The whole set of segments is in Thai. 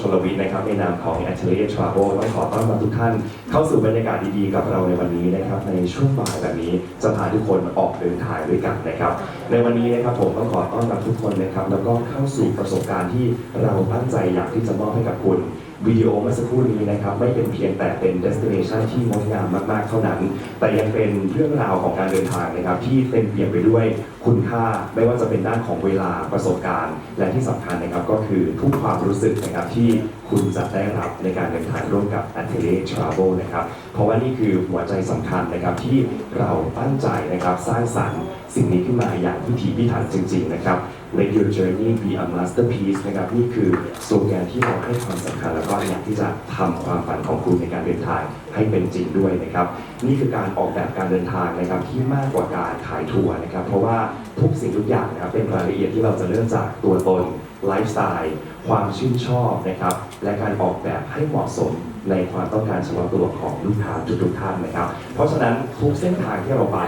ชลวิทย์นะครับในนามของแอนเชลีทราโวต้องขอต้อนรับทุกท่าน เข้าสู่บรรยากาศดีๆกับเราในวันนี้นะครับในช่วงบ่ายแบบนี้จะพาทุกคนออกเดินทางด้วยกันนะครับ ในวันนี้นะครับผมต้องขอต้อนรับทุกคนนะครับ แล้วก็เข้าสู่ประสบการณ์ที่เราตั้งใจอยากที่จะมอบให้กับคุณ วิดีโอเมื่อสักครู่นี้นะครับไม่เป็นเพียงแต่เป็น destination ที่งดงามมากๆ เท่านั้น แต่ยังเป็นเรื่องราวของการเดินทางนะครับ ที่เต็มเปี่ยมไปด้วยคุณค่าไม่ว่าจะเป็นด้านของเวลาประสบการณ์ และที่สำคัญนะครับก็คือทุกความรู้สึกนะครับที่คุณจะได้รับในการเดินทางร่วมกับ a t e l i e r Travel นะครับเพราะว่านี่คือหัวใจสำคัญนะครับที่เราตั้งใจนะครับสร้างสรรค์สิ่งนี้ขึ้นมาอย่างพิถีพิถันจริง ๆ นะครับ Let your journey be a masterpiece นะครับนี่คือสโลแกนที่เราให้ความสำคัญแล้วก็อยากที่จะทำความฝันของคุณในการเดินทางให้เป็นจริงด้วยนะครับนี่คือการออกแบบการเดินทางนะครับที่มากกว่าการขายทัวร์นะครับเพราะว่าทุกสิ่งทุกอย่างนะครับเป็นรายละเอียดที่เราจะเริ่มจากตัวตนไลฟ์สไตล์ความชื่นชอบนะครับและการออกแบบให้เหมาะสมในความต้องการเฉพาะตัวของลูกค้าทุกๆท่านนะครับ เพราะฉะนั้นทุกเส้นทางที่เราไป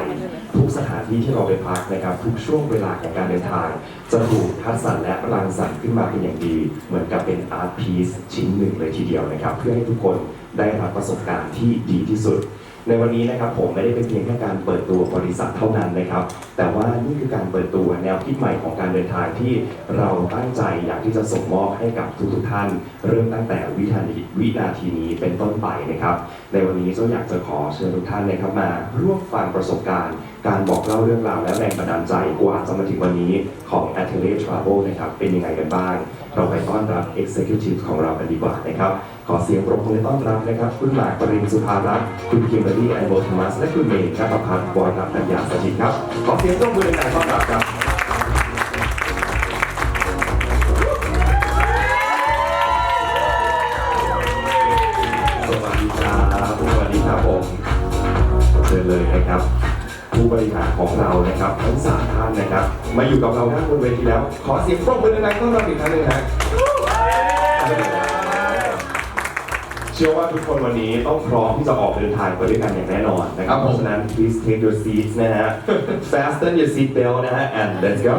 ทุกสถานที่ที่เราไปพักนะครับทุกช่วงเวลาของการเดินทาง จะถูกคัดสรรและรังสรรค์ขึ้นมาเป็นอย่างดี เหมือนกับเป็นอาร์ตพีซชิ้นหนึ่งเลยทีเดียวนะครับ เพื่อให้ทุกคนได้รับประสบการณ์ที่ดีที่สุด ในวันนี้นะครับผมไม่ได้เป็นเพียงแค่การเปิดตัวบริษัทเท่านั้นนะครับ แต่ว่านี่คือการเปิดตัวแนวคิดใหม่ของการเดินทางที่เราตั้งใจอยากที่จะส่งมอบให้กับทุกๆท่าน เริ่มตั้งแต่วินาทีวินาทีนี้เป็นต้นไปนะครับ ในวันนี้เจ้าอยากจะขอเชิญทุกท่านนะครับมาร่วมฟังประสบการณ์ การบอกเล่าเรื่องราวและแรงบันดาลใจกว่าจะมาถึงวันนี้ของ a t e l i e r Travel นะครับเป็นยังไงกันบ้าง เราไปต้อนรับ Executive ของเรากันดีกว่านะครับ ขอเสียงปรบมือต้อนรับนะครับ คุณหมากปรินสุภารัตน์คุณคิมเบอรี่แอโบธมัส และคุณเมย์นัทพัฒน์วรรัตน์ปัญญาสถิตครับ ขอเสียงปรบมือในการต้อนรับครับสวัสดีครับสวัสดีครับผมเชิญเลยนะครับ ผู้บริหารของเรานะครับทั้งสามท่านนะครับ มาอยู่กับเราหน้าบนเวทีแล้ว ขอเสียงปรบมือดังต้อนรับอีกครั้งหนึงนะ เชื่อว่าทุกคนวันนี้ต้องพร้อมที่จะออกเดินทางไปด้วยกันอย่างแน่นอนนะครับเพราะฉะนั้น please take your seats นะฮะ fasten your seat belt นะฮะ and let's go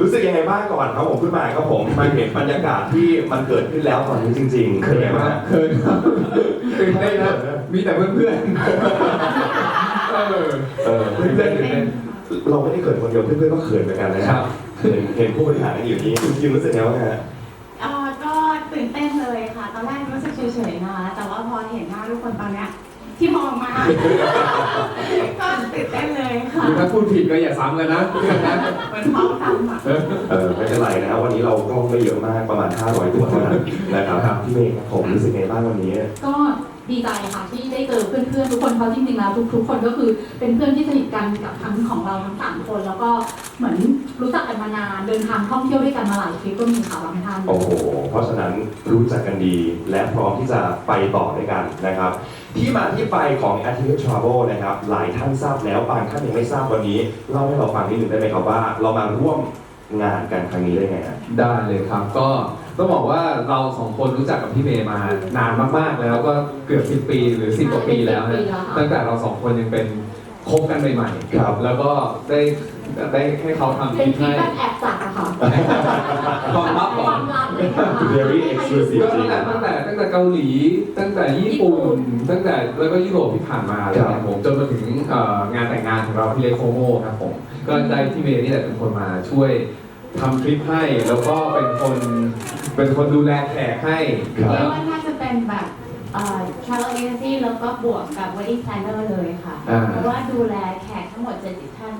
รู้สึกยังไงบ้างก่อนครับผมขึ้นมาครับผมมาเห็นบรรยากาศที่มันเกิดขึ้นแล้วตอนนี้จริงๆเป็นยังไงบ้างเขินครับตื่นเต้นครับมีแต่เพื่อนๆเออเออเพื่อนๆตื่นเต้นเราไม่ได้เขินคนเดียวเพื่อนๆก็เขินเหมือนกันนะคครัรับบเห็นเห็นผู้บริหารกันอยู่นี้คุณคิมรู้สึกไงบ้างฮะเอ่อก็ตื่นเต้นเลยค่ะตอนแรกรู้สึก เฉยๆนะคะแต่ว่าพอเห็นหน้าทุกคนตอนเนี้ยที่มองมา ก็ตื่นเต้นเลยค่ะถ้าพูดผิดก็อย่าซ้ำกันนะเพื่อนนะเหมือนท้องทำอะเออไม่เป็นไรนะครับวันนี้เรากล้องไม่เยอะมากประมาณ 500 ตัวเท่านั้นนะครับพี่เมย์ครับผมรู้สึกไงบ้างวันนี้ ก็ดีใจค่ะที่ได้เจอเพื่อนๆทุกคนเพราะจริงๆแล้วทุกๆคนก็คือเป็นเพื่อนที่สนิทกันกับทั้งของเราทั้งสามคน แล้วก็เหมือน รู้จักกันมานานเดินทางท่องเที่ยวด้วยกันมาหลายทริปก็มีค่ะบางท่านโอ้โห เพราะฉะนั้นรู้จักกันดีและพร้อมที่จะไปต่อด้วยกันนะครับ ที่มาที่ไปของ a t i v e Travel นะครับ หลายท่านทราบแล้วบางท่านยังไม่ทราบวันนี้เล่าให้เราฟังนิดหนึ่งได้ไหมครับว่า เรามาร่วมงานกันครั้งนี้ได้ไงฮะ ได้เลยครับก็ต้องบอกว่าเราสองคนรู้จักกับพี่เมย์มานานมากๆ แล้วก็เกือบสิบปีหรือสิบกว่าปีแล้วนะตั้งแต่เราสองคนยังเป็นคบกันใหม่ๆครับ แล้วก็ได้ ได้ให้เขาทำคเป็นลิปทริปให้แบบแอบจัดอะค่ะความลับคก่อวานมลับเลยค่ะ Very exclusive ก็ตั้งแต่ตั้งแต่ตั้งแต่เกาหลี ตั้งแต่ญี่ปุ่น ตั้งแต่แล้วก็ยุโรปที่ผ่านมาเลยคครัรับบผมจนมาถึงเอ่องานแต่งงานของเราที่เลโคโมครับผมก็ได้พี่เมย์นี่แหละเป็นคนมาช่วยทำทริปให้ แล้วก็เป็นคนเป็นคนดูแลแขกให้ครัเรียบกว่าน่าจะเป็นแบบเอ่อ travel agency แล้วก็บวกกับ wedding planner เลยค่ะ อ่า เพราะว่าดูแลแขกทั้งหมด 70 ท่าน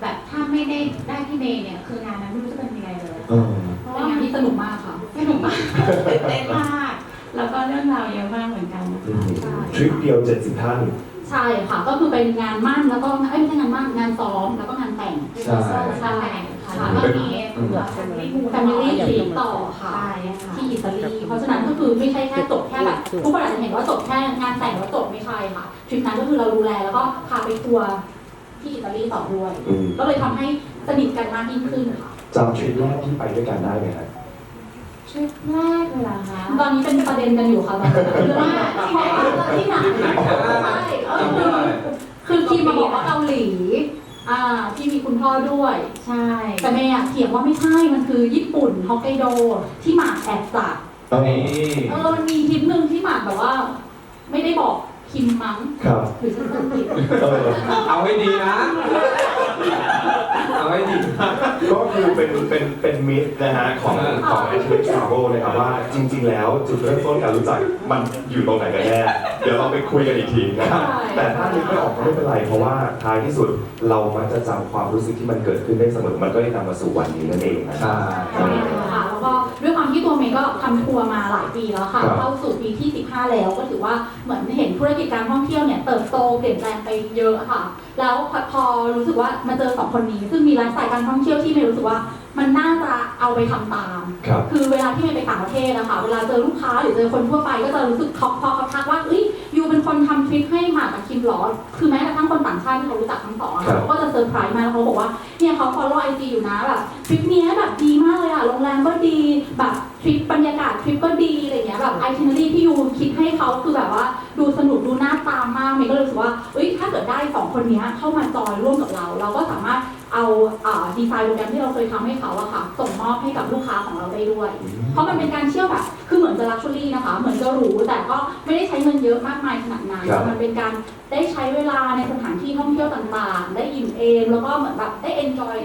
แบบถ้าไม่ได้ได้พี่เมย์เนี่ยคืองานนั้นไม่รู้จะเป็นยังไงเลย เออ เพราะเป็ว่านงานที่สนุกมากค่ะสนุกมากตื่นเต้นมาก แล้วก็เรื่องราวเยอะมากเหมือนกันนะคะใช่ทริปเดียว 70 ท่าน ใช่ค่ะ ก็คือเป็นงานมั่นแล้วก็เอ้ยไม่ใช่งานมั่นงานซ้อมแล้วก็งานแต่งใช่ ใช่ค่ะแล้วก็มีเผื่อ family mood Family trip ต่อค่ะ ใช่ค่ะ ที่อิตาลี เพราะฉะนั้นก็คือไม่ใช่แค่จบแค่แบบทุกคนอาจจะเห็นว่าจบแค่งานแต่งแล้วจบไม่ใช่ค่ะทริปนั้นก็คือเราดูแลแล้วก็พาไปทัวร์ ที่อิตาลีต่อด้วย อืมก็เลยทำให้สนิทกันมากยิ่งขึ้นค่ะจำทริปแรกที่ไปด้วยกันได้ไหมครับทริปแรกเลยเหรอคะตอนนี้เป็นประเด็นกันอยู่ค่ะตอนนี้คือว่าที่ไหนใช่เออคือคือทีมมาบอกว่าเกาหลี อ่าที่มีคุณพ่อด้วย ใช่แต่เมย์อะเถียงว่าไม่ใช่ มันคือญี่ปุ่นฮอกไกโดที่หมากแอบจัดเออนี่ เออ มันมีทริปหนึ่งที่หมากแบบว่า ไม่ได้บอก คิมมั้งครับหรือฉันจำผิดเออเอาให้ดีนะ เอาให้ดีนะก็คือเป็นเป็นเป็นมิตรนะฮะของของแอชลีย์ทราเวลนะครับว่าจริง ๆ แล้วจุดเริ่มต้นการรู้จักมันอยู่ตรงไหนกันแน่เดี๋ยวเราไปคุยกันอีกทีนะครับแต่ถ้านึกไม่ออกก็ไม่เป็นไร เพราะว่าท้ายที่สุดเรามักจะจำความรู้สึกที่มันเกิดขึ้นได้เสมอมันก็ได้นำมาสู่วันนี้นั่นเองนะใช่ใช่ค่ะแล้วก็ด้วยความ ที่ตัวเมย์ก็ทำทัวร์มาหลายปีแล้วค่ะ ครับ เข้าสู่ปีที่ 15 แล้วก็ถือว่าเหมือนเห็นธุรกิจการท่องเที่ยวเนี่ยเติบโตเปลี่ยนแปลงไปเยอะค่ะ แล้วพอรู้สึกว่ามาเจอสองคนนี้ ซึ่งมีไลฟ์สไตล์การท่องเที่ยวที่เมย์รู้สึกว่า มันน่าจะเอาไปทำตาม ครับ คือเวลาที่เมย์ไปต่างประเทศนะคะเวลาเจอลูกค้าหรือเจอคนทั่วไปก็จะรู้สึกเขาพอเขาทักว่าเอ้ยยูเป็นคนทำทริปให้หมากกับคิมเหรอคือแม้กระทั่งคนต่างชาติที่เขารู้จักทั้งสองอะครัค่ะบเขาก็จะเซอร์ไพรส์มาแล้วเขาบอกว่าเนี่ยเขา follow ไอจีอยู่นะแบบทริปเนี้ยแบบดีมากเลยอะโรงแรมก็ดีแบบ ทริปบรรยากาศทริปก็ดีอะไรเงี้ยแบบไอทินารีที่ยูคิดให้เขาคือแบบว่าดูสนุกดูน่าตามมากเมย์ก็เลยรู้สึกว่าเอ้ยถ้าเกิดได้สองคนเนี้ยเข้ามาจอยร่วมกับเรา เราก็สามารถเอาดีไซน์โปรแกรมที่เราเคยทำให้เขาอะค่ะ ส่งมอบให้กับลูกค้าของเราได้ด้วย เพราะมันเป็นการเที่ยวแบบคือเหมือนจะลักชัวรี่นะคะ เหมือนจะหรูแต่ก็ไม่ได้ใช้เงินเยอะมากมายขนาดนั้นครับมันเป็นการได้ใช้เวลาในสถานที่ท่องเที่ยวต่างๆ ได้อิ่มเอมแล้วก็เหมือนแบบได้ enjoy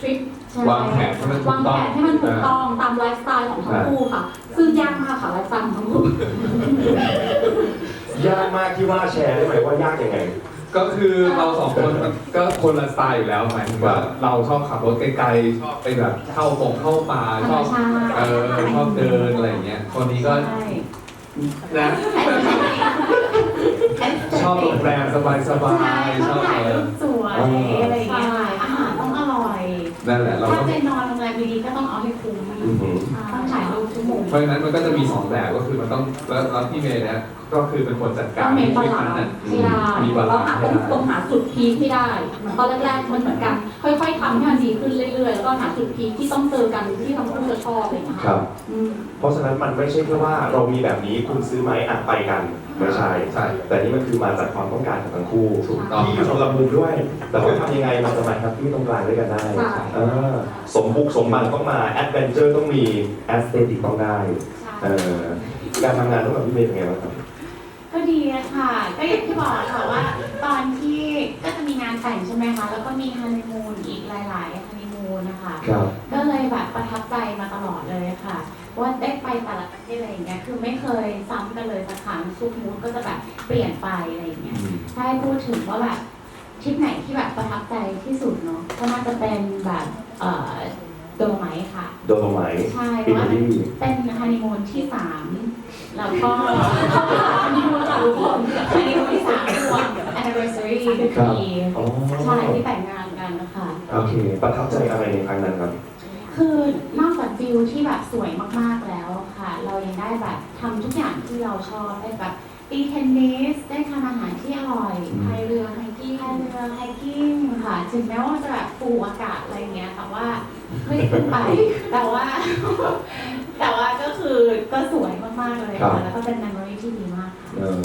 trip ใช่วางแผนให้มันถูวากงต้อแผงนให้มันถูกต้องตามไลฟ์สไตล์ของทั้งคู่ค่ะ ซึ่งยากมากค่ะไลฟ์สไตล์ของทั้งคู่ ยากมากที่ว่าแชร์ได้ไหมว่ายากยังไง ก็คือเราสองคนมันก็คนละสไตล์อยู่แล้วหมายถึงว่าเราชอบขับรถไกลๆชอบไปแบบเข้าปงเข้าป่าชอบธรรมชาติ เออชอบเดินอะไรอย่างเงี้ยคนนี้ก็ใช่ นะ ชอบโรงแรมสบายใช่ๆชต้อองบถ่ายเอรูอปสวยอะไรอย่างเงี้ย นั่นแหละเราถ้าก็เป็นนอนโรงแรมดีๆก็ต้องเอาให้คุ้มอือหือ เพราะฉะนั้นมันก็จะมีสองแบบก็คือมันต้องแล้วแล้วพี่เมย์เนี่ยก็คือเป็นคนจัดกาต้อรงเมนบาให้ลามันนน่ะซ์ให้ได้มีบาเราลานหาซ์ต้ให้องได้ต้องหาจุดพีคให้ได้เหมือนตอนแรกๆมันเหมือนกัน ค่อย ๆทำให้มันดีขึ้นเรื่อยๆ แล้วก็หาจุดพีคที่ต้องเจอกันที่ทั้งคู่จะชอบอะไรอย่างเงี้ยครับ อืม เพราะฉะนั้นมันไม่ใช่แค่ว่าเรามีแบบนี้คุณซื้อไหมอะไปกันไม่ใช่ใช่ แต่นี่มันคือมาจากความต้องการของทั้งคู่ถูกต้อง ที่อยู่คนละมุมด้วย แต่ว่าทำยังไงมันจะมาแฮปปี้ตรงกลางด้วยกันได้ใช่ เออสมบุกสมบันต้องมาแอดเวนเจอร์ต้องมีแอสเตติกต้องได้ใช่เออการทำงานร่วมกับพี่เมย์เป็นไงบ้างครับ ก็ดีอะค่ะ ก็อย่างที่บอกค่ะว่า ตอนที่ก็จะมีงานแต่งใช่ไหมคะ แล้วก็มีฮันนีมูนอีกหลายๆฮันนีมูนนะคะ ครับ ก็เลยแบบประทับใจมาตลอดเลยค่ะ ว่าได้ไปแต่ละประเทศอะไรอย่างเงี้ย คือไม่เคยซ้ำกันเลยสักครั้งทุกมูดก็จะแบบเปลี่ยนไปอะไรอย่างเงี้ย ถ้าให้พูดถึงว่าแบบทริปไหนที่แบบประทับใจที่สุดเนาะก็น่าจะเป็นแบบเอ่อ โดโลไมท์ค่ะ โดนไหมใช่เพอิราะตาว่าลีเป็นฮันนีมูนที่สามแล้วก็ฮันนีมูนค่ะทุกคนฮันนีมูนที่สามรวม anniversary คือครับปีอ๋อใช่ที่แต่งงานกันนะคะ โอเค ประทับใจอะไรในครั้งนั้นครับ คือนอกจากวิวที่แบบสวยมากๆแล้วค่ะ เรายังได้แบบทำทุกอย่างที่เราชอบได้แบบตีเทนนิสได้ทานอาหารที่อร่อยอืม พายเรือ ไฮกิ้งพายเรือไฮกิ้งค่ะ ถึงแม้ว่าจะแบบฟูอากาศอะไรเงี้ย แต่ว่าไม่ได้ขึ้นไป แต่ว่า แต่ว่าก็คือก็สวยมากๆเลยค่ะ แล้วก็เป็น memory ที่ดีมากค่ะ เออ